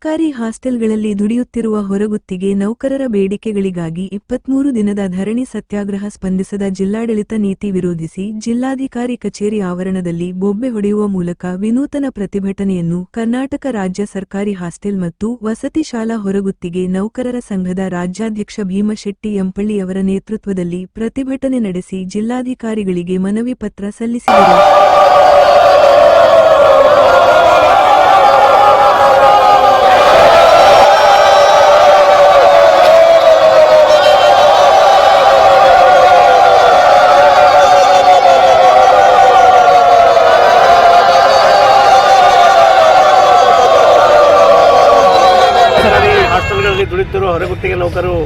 ಸರ್ಕಾರಿ ಹಾಸ್ಟೆಲ್ಗಳಲ್ಲಿ ದುಡಿಯುತ್ತಿರುವ ಹೊರಗುತ್ತಿಗೆ ನೌಕರರ ಬೇಡಿಕೆಗಳಿಗಾಗಿ ಇಪ್ಪತ್ಮೂರು ದಿನದ ಧರಣಿ ಸತ್ಯಾಗ್ರಹ ಸ್ಪಂದಿಸದ ಜಿಲ್ಲಾಡಳಿತ ನೀತಿ ವಿರೋಧಿಸಿ ಜಿಲ್ಲಾಧಿಕಾರಿ ಕಚೇರಿ ಆವರಣದಲ್ಲಿ ಬೊಬ್ಬೆ ಹೊಡೆಯುವ ಮೂಲಕ ವಿನೂತನ ಪ್ರತಿಭಟನೆಯನ್ನು ಕರ್ನಾಟಕ ರಾಜ್ಯ ಸರ್ಕಾರಿ ಹಾಸ್ಟೆಲ್ ಮತ್ತು ವಸತಿ ಶಾಲಾ ಹೊರಗುತ್ತಿಗೆ ನೌಕರರ ಸಂಘದ ರಾಜ್ಯಾಧ್ಯಕ್ಷ ಭೀಮಶೆಟ್ಟಿ ಎಂಪಳ್ಳಿಯವರ ನೇತೃತ್ವದಲ್ಲಿ ಪ್ರತಿಭಟನೆ ನಡೆಸಿ ಜಿಲ್ಲಾಧಿಕಾರಿಗಳಿಗೆ ಮನವಿ ಪತ್ರ ಸಲ್ಲಿಸಿದರು. ಹಾಸ್ಟೆಲ್ಗಳಲ್ಲಿ ದುಡಿಯುತ್ತಿರುವ ಹೊರಗುತ್ತಿಗೆ ನೌಕರರು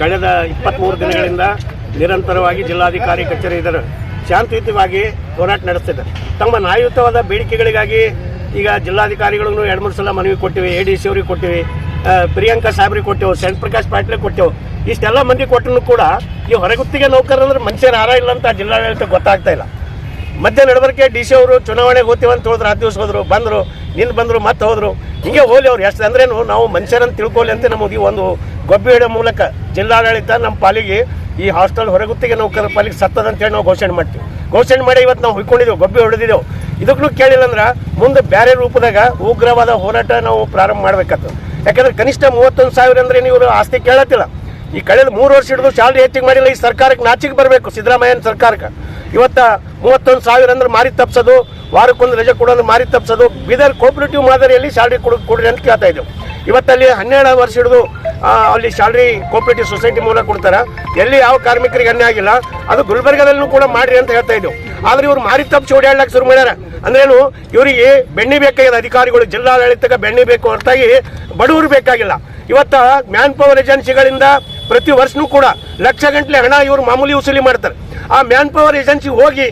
ಕಳೆದ ಇಪ್ಪತ್ತ್ಮೂರು ದಿನಗಳಿಂದ ನಿರಂತರವಾಗಿ ಜಿಲ್ಲಾಧಿಕಾರಿ ಕಚೇರಿ ಇದರ ಶಾಂತಿಯುತವಾಗಿ ಹೋರಾಟ ನಡೆಸ್ತಿದ್ದಾರೆ. ತಮ್ಮ ನ್ಯಾಯಯುತವಾದ ಬೇಡಿಕೆಗಳಿಗಾಗಿ ಈಗ ಜಿಲ್ಲಾಧಿಕಾರಿಗಳನ್ನು ಎರಡು ಮೂರು ಸಲ ಮನವಿ ಕೊಟ್ಟಿವಿ ಎ ಡಿ ಸಿ ಅವ್ರಿಗೆ ಕೊಟ್ಟಿವಿ ಪ್ರಿಯಾಂಕಾ ಸಾಹೇಬ್ರಿಗೆ ಕೊಟ್ಟೆವು ಶರಣ್ ಪ್ರಕಾಶ್ ಪಾಟೀಲ್ ಕೊಟ್ಟೆವು. ಇಷ್ಟೆಲ್ಲ ಮಂದಿ ಕೊಟ್ಟರು ಕೂಡ ಈ ಹೊರಗುತ್ತಿಗೆ ನೌಕರರಂದ್ರೆ ಮನುಷ್ಯನ ಯಾರ ಇಲ್ಲ ಅಂತ ಜಿಲ್ಲಾಡಳಿತ ಗೊತ್ತಾಗ್ತಾ ಇಲ್ಲ. ಮಧ್ಯ ನಡವರಿಕೆ ಡಿ ಸಿ ಅವರು ಚುನಾವಣೆಗೆ ಹೋಗ್ತೀವಿ ಅಂತ ಹೇಳಿದ್ರು, ಹತ್ತು ದಿವಸ ಹೋದ್ರು, ಬಂದರು ನಿನ್ನ ಬಂದರು, ಮತ್ತೆ ಹೋದ್ರು. ಹಿಂಗೆ ಹೋಲಿ ಅವ್ರು, ಎಷ್ಟು ಅಂದ್ರೇನು ನಾವು ಮನುಷ್ಯರನ್ನು ತಿಳ್ಕೊಳ್ಳಿ ಅಂತ ನಮಗೆ ಒಂದು ಗೊಬ್ಬೆ ಮೂಲಕ ಜಿಲ್ಲಾಡಳಿತ ನಮ್ಮ ಪಾಲಿಗೆ ಈ ಹಾಸ್ಟೆಲ್ ಹೊರಗುತ್ತಿಗೆ ನೌಕರ ಪಾಲಿಗೆ ಸತ್ತದ ಅಂತೇಳಿ ನಾವು ಘೋಷಣೆ ಮಾಡ್ತೀವಿ. ಘೋಷಣೆ ಮಾಡಿ ಇವತ್ತು ನಾವು ಹುಯ್ಕೊಂಡಿದ್ದೆವು ಗೊಬ್ಬೆ ಹೊಡೆದಿದ್ದೇವೆ ಇದಕ್ಕೂ ಕೇಳಿಲ್ಲ ಅಂದ್ರೆ ಮುಂದೆ ಬೇರೆ ರೂಪದಾಗ ಉಗ್ರವಾದ ಹೋರಾಟ ನಾವು ಪ್ರಾರಂಭ ಮಾಡಬೇಕಾಗ್ತದೆ ಯಾಕಂದ್ರೆ ಕನಿಷ್ಠ ಮೂವತ್ತೊಂದು ಸಾವಿರ ಅಂದ್ರೆ ನೀವು ಆಸ್ತಿ ಕೇಳತ್ತಿಲ್ಲ. ಈ ಕಳೆದ ಮೂರು ವರ್ಷ ಹಿಡಿದು ಶಾಲೆ ಹೆಚ್ಚಿಗೆ ಮಾಡಿಲ್ಲ, ಈ ಸರ್ಕಾರಕ್ಕೆ ನಾಚಿಗೆ ಬರಬೇಕು, ಸಿದ್ದರಾಮಯ್ಯನ ಸರ್ಕಾರಕ್ಕೆ. ಇವತ್ತ ಮೂವತ್ತೊಂದು ಸಾವಿರ ಅಂದ್ರೆ ಮಾರಿ ತಪ್ಸೋದು ವಾರಕ್ಕೊಂದು ರಜೆ ಕೊಡೋದು ಮಾರಿ ತಪ್ಪಿಸೋದು. ಬೀದರ್ ಕೋಪರೇಟಿವ್ ಮಾದರಿಯಲ್ಲಿ ಸ್ಯಾಲ್ರಿ ಕೊಡು ಕೊಡ್ರಿ ಅಂತ ಕೇಳ್ತಾ ಇದ್ದೆವು. ಇವತ್ತಲ್ಲಿ ಹನ್ನೆರಡು ವರ್ಷ ಹಿಡಿದು ಅಲ್ಲಿ ಸ್ಯಾಲ್ರಿ ಕೋಪರೇಟಿವ್ ಸೊಸೈಟಿ ಮೂಲಕ ಕೊಡ್ತಾರೆ. ಎಲ್ಲಿ ಯಾವ ಕಾರ್ಮಿಕರಿಗೆ ಅನ್ಯ ಆಗಿಲ್ಲ. ಅದು ಗುಲ್ಬರ್ಗದಲ್ಲೂ ಕೂಡ ಮಾಡ್ರಿ ಅಂತ ಹೇಳ್ತಾ ಇದ್ದೆವು. ಆದ್ರೆ ಇವ್ರು ಮಾರಿ ತಪ್ಪಿಸಿ ಓಡಾಡ್ಲಿಕ್ಕೆ ಶುರು ಮಾಡ್ಯಾರ. ಅಂದ್ರೇನು ಇವರಿಗೆ ಬೆಣ್ಣೆ ಬೇಕಾಗಿದೆ ಅಧಿಕಾರಿಗಳು, ಜಿಲ್ಲಾಡಳಿತಕ್ಕೆ ಬೆಣ್ಣೆ ಬೇಕು ಹೊರತಾಗಿ ಬಡವರು ಬೇಕಾಗಿಲ್ಲ. ಇವತ್ತು ಮ್ಯಾನ್ ಪವರ್ ಏಜೆನ್ಸಿಗಳಿಂದ ಪ್ರತಿ ವರ್ಷನೂ ಕೂಡ ಲಕ್ಷ ಗಂಟಲೆ ಹಣ ಇವರು ಮಾಮೂಲಿ ವಸೂಲಿ ಮಾಡ್ತಾರೆ. ಆ ಮ್ಯಾನ್ ಪವರ್ ಏಜೆನ್ಸಿ ಹೋಗಿ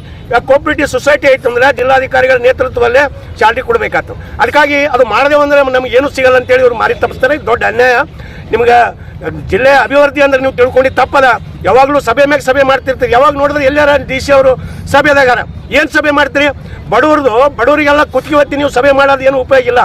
ಕೋಪರೇಟಿವ್ ಸೊಸೈಟಿ ಐತಂದ್ರೆ ಜಿಲ್ಲಾಧಿಕಾರಿಗಳ ನೇತೃತ್ವದಲ್ಲೇ ಚಾಲ್ತಿ ಕೊಡಬೇಕಾಗ್ತದೆ. ಅದಕ್ಕಾಗಿ ಅದು ಮಾಡದೆ ಅಂದ್ರೆ ನಮ್ಗೆ ಏನು ಸಿಗಲ್ಲ ಅಂತೇಳಿ ಇವರು ಮಾರಿ ತಪ್ಪಿಸ್ತಾರೆ. ದೊಡ್ಡ ಅನ್ಯಾಯ. ನಿಮ್ಗೆ ಜಿಲ್ಲೆ ಅಭಿವೃದ್ಧಿ ಅಂದ್ರೆ ನೀವು ತಿಳ್ಕೊಂಡು ತಪ್ಪದ. ಯಾವಾಗಲೂ ಸಭೆ ಮ್ಯಾಗ ಸಭೆ ಮಾಡ್ತಿರ್ತೀರಿ. ಯಾವಾಗ ನೋಡಿದ್ರೆ ಎಲ್ಲಾರ ಡಿ ಸಿ ಅವರು ಸಭೆದಾಗಾರ. ಏನು ಸಭೆ ಮಾಡ್ತೀರಿ? ಬಡವ್ರದ್ದು ಬಡವರಿಗೆಲ್ಲ ಕುತ್ತಿಗೆ ಹೊತ್ತಿ ನೀವು ಸಭೆ ಮಾಡೋದು ಏನು ಉಪಯೋಗ ಇಲ್ಲ.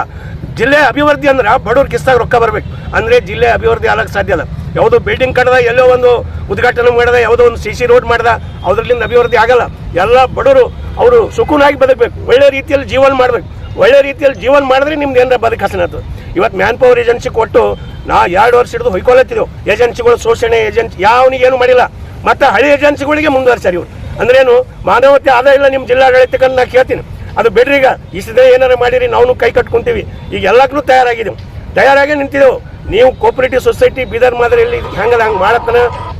ಜಿಲ್ಲೆ ಅಭಿವೃದ್ಧಿ ಅಂದ್ರೆ ಬಡವ್ರ ಕಿಸ್ತಾಗ ರೊಕ್ಕ ಬರ್ಬೇಕು. ಅಂದ್ರೆ ಜಿಲ್ಲೆ ಅಭಿವೃದ್ಧಿ ಆಗಕ್ಕೆ ಸಾಧ್ಯ ಇಲ್ಲ ಯಾವುದೋ ಬಿಲ್ಡಿಂಗ್ ಕಟ್ಟದ ಎಲ್ಲೋ ಒಂದು ಉದ್ಘಾಟನೆ ಮಾಡಿದ, ಯಾವುದೋ ಒಂದು ಸಿ ಸಿ ರೋಡ್ ಮಾಡ್ದ ಅದರಲ್ಲಿಂದ ಅಭಿವೃದ್ಧಿ ಆಗಲ್ಲ. ಎಲ್ಲ ಬಡವರು ಅವರು ಸುಖನಾಗಿ ಬದುಕಬೇಕು. ಒಳ್ಳೆ ರೀತಿಯಲ್ಲಿ ಜೀವನ ಮಾಡಬೇಕು. ಒಳ್ಳೆ ರೀತಿಯಲ್ಲಿ ಜೀವನ ಮಾಡಿದ್ರೆ ನಿಮ್ದು ಏನಾರ ಬದುಕು ಹಸನದು ಇವತ್ತು ಮ್ಯಾನ್ ಪವರ್ ಏಜೆನ್ಸಿ ಕೊಟ್ಟು ನಾ ಎರಡು ವರ್ಷ ಹಿಡಿದು ಹೊಯ್ಕೊಳತ್ತಿದ್ದೆವು ಏಜೆನ್ಸಿಗಳು ಶೋಷಣೆ, ಏಜೆನ್ಸಿ ಯಾವನಿಗೆ ಏನು ಮಾಡಿಲ್ಲ. ಮತ್ತೆ ಹಳೆ ಏಜೆನ್ಸಿಗಳಿಗೆ ಮುಂದುವರ್ಸ್ಯಾರ ಅಂದ್ರೆ ಅಂದ್ರೇನು ಮಾನವತೆ ಆದ ಇಲ್ಲ ನಿಮ್ಮ ಜಿಲ್ಲಾಡಳಿತಕ್ಕೆ ನಾ ಕೇಳ್ತೀನಿ. ಅದು ಬಿಡ್ರಿ ಈಗ. ಇಷ್ಟದೇ ಏನಾರ ಮಾಡಿರಿ ನಾವು ಕೈ ಕಟ್ಕೊಂತೀವಿ. ಈಗ ಎಲ್ಲಕ್ಕೂ ತಯಾರಾಗಿದ್ದೆವು. ತಯಾರಾಗಿ ನಿಂತಿದ್ದೆವು. ನೀವು ಕೋಪರೇಟಿವ್ ಸೊಸೈಟಿ ಬೀದರ್ ಮಾದರಿಯಲ್ಲಿ ಹೆಂಗದ ಹಂಗೆ ಮಾಡತ್ತನ?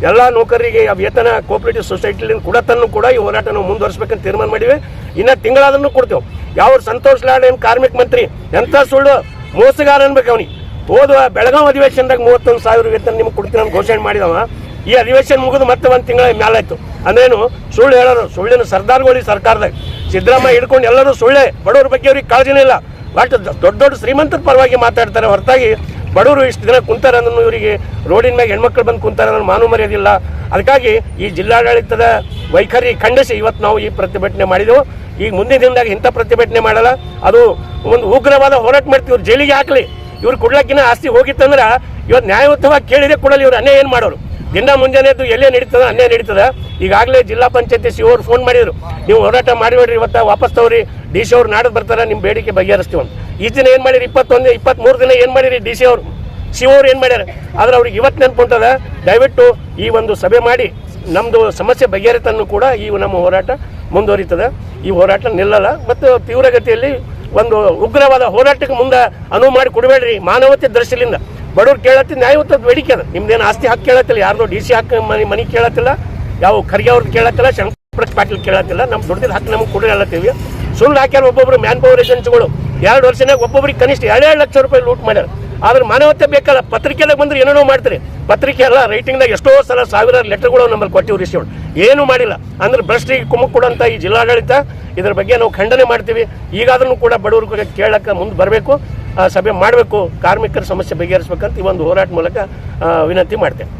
ಎಲ್ಲ ನೌಕರರಿಗೆ ವೇತನ ಕೋಪರೇಟಿವ್ ಸೊಸೈಟಿಲಿಂದ ಕೊಡತನ್ನು ಕೂಡ ಈ ಹೋರಾಟ ನಾವು ಮುಂದುವರಿಸಬೇಕಂತ ತೀರ್ಮಾನ ಮಾಡಿವೆ. ಇನ್ನು ತಿಂಗಳಾದ್ರೂ ಕೊಡ್ತೇವೆ. ಯಾವ ಸಂತೋಷ್ ಲಾಡ್ ಕಾರ್ಮಿಕ ಮಂತ್ರಿ, ಎಂಥ ಸುಳ್ಳು? ಮೋಸಗಾರ ಅನ್ಬೇಕು ಅವನಿಗೆ. ಹೋದ ಬೆಳಗಾವಿ ಅಧಿವೇಶನದಾಗ ಮೂವತ್ತೊಂದು ಸಾವಿರ ವೇತನ ನಿಮ್ಗೆ ಕೊಡ್ತೀನಿ ಅಂತ ಘೋಷಣೆ ಮಾಡಿದವ. ಈ ಅಧಿವೇಶನ ಮುಗಿದು ಮತ್ತೆ ಒಂದು ತಿಂಗಳ ಮೇಲಾಯ್ತು ಅಂದ್ರೇನು ಸುಳ್ಳು ಹೇಳೋರು. ಸುಳ್ಳಿನ ಸರ್ದಾರ್ಗಳು ಸರ್ಕಾರದಾಗ. ಸಿದ್ದರಾಮಯ್ಯ ಹಿಡ್ಕೊಂಡು ಎಲ್ಲರೂ ಸುಳ್ಳೆ. ಬಡವ್ರ ಬಗ್ಗೆ ಅವ್ರಿಗೆ ಕಾಳಜಿನೇ ಇಲ್ಲ. ಬಟ್ ದೊಡ್ಡ ದೊಡ್ಡ ಶ್ರೀಮಂತರ ಪರವಾಗಿ ಮಾತಾಡ್ತಾರೆ ಹೊರತಾಗಿ ಬಡವರು ಇಷ್ಟು ದಿನ ಕುಂತಾರೆ ಅನ್ನೋ ಇವರಿಗೆ ರೋಡಿನ ಮ್ಯಾಗ ಹೆಣ್ಮಕ್ಳು ಬಂದು ಕುಂತಾರೆ ಅನ್ನೋ ಮಾನು ಮರ್ಯಾದಿಲ್ಲ ಅದಕ್ಕಾಗಿ ಈ ಜಿಲ್ಲಾಡಳಿತದ ವೈಖರಿ ಖಂಡಿಸಿ ಇವತ್ತು ನಾವು ಈ ಪ್ರತಿಭಟನೆ ಮಾಡಿದೆವು. ಈಗ ಮುಂದಿನ ದಿನದಾಗ ಇಂಥ ಪ್ರತಿಭಟನೆ ಮಾಡಲ್ಲ. ಅದು ಒಂದು ಉಗ್ರವಾದ ಹೋರಾಟ ಮಾಡ್ತೀವಿ, ಇವ್ರು ಜೈಲಿಗೆ ಹಾಕಲಿ. ಇವ್ರು ಕೊಡ್ಲಕ್ಕಿನ ಆಸ್ತಿ ಹೋಗಿತ್ತಂದ್ರೆ ಇವತ್ತು ನ್ಯಾಯಯುತವಾಗಿ ಕೇಳಿದ್ರೆ ಕೊಡಲಿ ಇವ್ರು ಅನ್ಯಾಯ ಏನು ಮಾಡೋರು? ದಿನ ಮುಂಜಾನೆ ಅದು ಎಲ್ಲೇ ನಡೀತದ, ಅನ್ಯಾಯ ನಡೀತದ? ಈಗಾಗಲೇ ಜಿಲ್ಲಾ ಪಂಚಾಯತಿ ಸಿ ಫೋನ್ ಮಾಡಿದ್ರು. ನೀವು ಹೋರಾಟ ಮಾಡಿಬಿಡ್ರಿ, ಇವತ್ತು ವಾಪಸ್ ತವ್ರಿ. ಡಿ ಸಿ ಅವ್ರು ನಾಡದ್ ಬರ್ತಾರೆ ನಿಮ್ಮ ಬೇಡಿಕೆ ಬಗೆಹರಿಸ್ತೀವಿ ಅಂತ. ಈ ದಿನ ಏನು ಮಾಡಿರಿ? ಇಪ್ಪತ್ತೊಂದು ಇಪ್ಪತ್ತ್ಮೂರು ದಿನ ಏನು ಮಾಡಿರಿ? ಡಿ ಸಿ ಅವರು, ಸಿ ಅವ್ರು ಏನು ಮಾಡ್ಯಾರ? ಆದ್ರೆ ಅವ್ರಿಗೆ ಇವತ್ತು ನೆನ್ಪುಂಟದ ದಯವಿಟ್ಟು ಈ ಒಂದು ಸಭೆ ಮಾಡಿ ನಮ್ಮದು ಸಮಸ್ಯೆ ಬಗೆಹರಿತನ್ನು ಕೂಡ ಈ ನಮ್ಮ ಹೋರಾಟ ಮುಂದುವರಿತದೆ. ಈ ಹೋರಾಟ ನಿಲ್ಲಲ್ಲ, ಮತ್ತು ತೀವ್ರಗತಿಯಲ್ಲಿ ಒಂದು ಉಗ್ರವಾದ ಹೋರಾಟಕ್ಕೆ ಮುಂದೆ ಅನುವು ಮಾಡಿ ಕೊಡಬೇಡ್ರಿ, ಮಾನವತೆ ದೃಷ್ಟಿಯಿಂದ ಬಡವ್ರು ಕೇಳತ್ತಿ ನ್ಯಾಯಯುತ ಬೇಡಿಕೆ ಅದ. ನಿಮ್ದೇನು ಆಸ್ತಿ ಹಾಕಿ ಕೇಳತ್ತಿಲ್ಲ, ಯಾರ್ದು ಡಿ ಸಿ ಹಾಕಿ ಮನೆ ಮನೆ ಕೇಳತ್ತಿಲ್ಲ, ಯಾವ ಖರ್ಗೆ ಅವ್ರದ್ದು ಕೇಳತ್ತಿಲ್ಲ, ಶಂಕರ ಪಾಟೀಲ್ ಕೇಳತ್ತಿಲ್ಲ ನಮ್ಮ ದುಡ್ಡಿದ ಹಕ್ಕು ನಮ್ಗೆ ಕೊಡಿ ಹೇಳತ್ತೀವಿ ಸುಳ್ಳು ಹಾಕ್ಯಾರ ಒಬ್ಬೊಬ್ರು ಮ್ಯಾನ್ ಪವರ್ ಏಜೆನ್ಸಿಗಳು. ಎರಡು ವರ್ಷನಾಗ ಒಬ್ಬೊಬ್ರಿಗೆ ಕನಿಷ್ಠ ಎರಡೆರಡು ಲಕ್ಷ ರೂಪಾಯಿ ಲೂಟ್ ಮಾಡ್ಯಾರ. ಆದ್ರೆ ಮಾನವತೆ ಬೇಕಲ್ಲ, ಪತ್ರಿಕೆದಾಗ ಬಂದ್ರೆ ಏನೇನೋ ಮಾಡ್ತಾರೆ. ಪತ್ರಿಕೆ ಎಲ್ಲ ರೈಟಿಂಗ್ದಾಗ ಎಷ್ಟೋ ಸಲ ಸಾವಿರಾರು ಲೆಟರ್ಗಳು ನಮ್ಮಲ್ಲಿ ಕೊಟ್ಟಿವಿ ರಿಸೀವ್ ಏನು ಮಾಡಿಲ್ಲ. ಅಂದ್ರೆ ಭ್ರಷ್ಟಿಗೆ ಕುಮಕ್ ಕೊಡೋಂಥ ಈ ಜಿಲ್ಲಾಡಳಿತ, ಇದ್ರ ಬಗ್ಗೆ ನಾವು ಖಂಡನೆ ಮಾಡ್ತೀವಿ. ಈಗಾದ್ರೂ ಕೂಡ ಬಡವರು ಕೇಳಕ್ಕೆ ಮುಂದೆ ಬರಬೇಕು. ಸಭೆ ಮಾಡಬೇಕು. ಕಾರ್ಮಿಕರ ಸಮಸ್ಯೆ ಬಗೆಹರಿಸ್ಬೇಕಂತ ಈ ಒಂದು ಹೋರಾಟ ಮೂಲಕ ವಿನಂತಿ ಮಾಡ್ತೇವೆ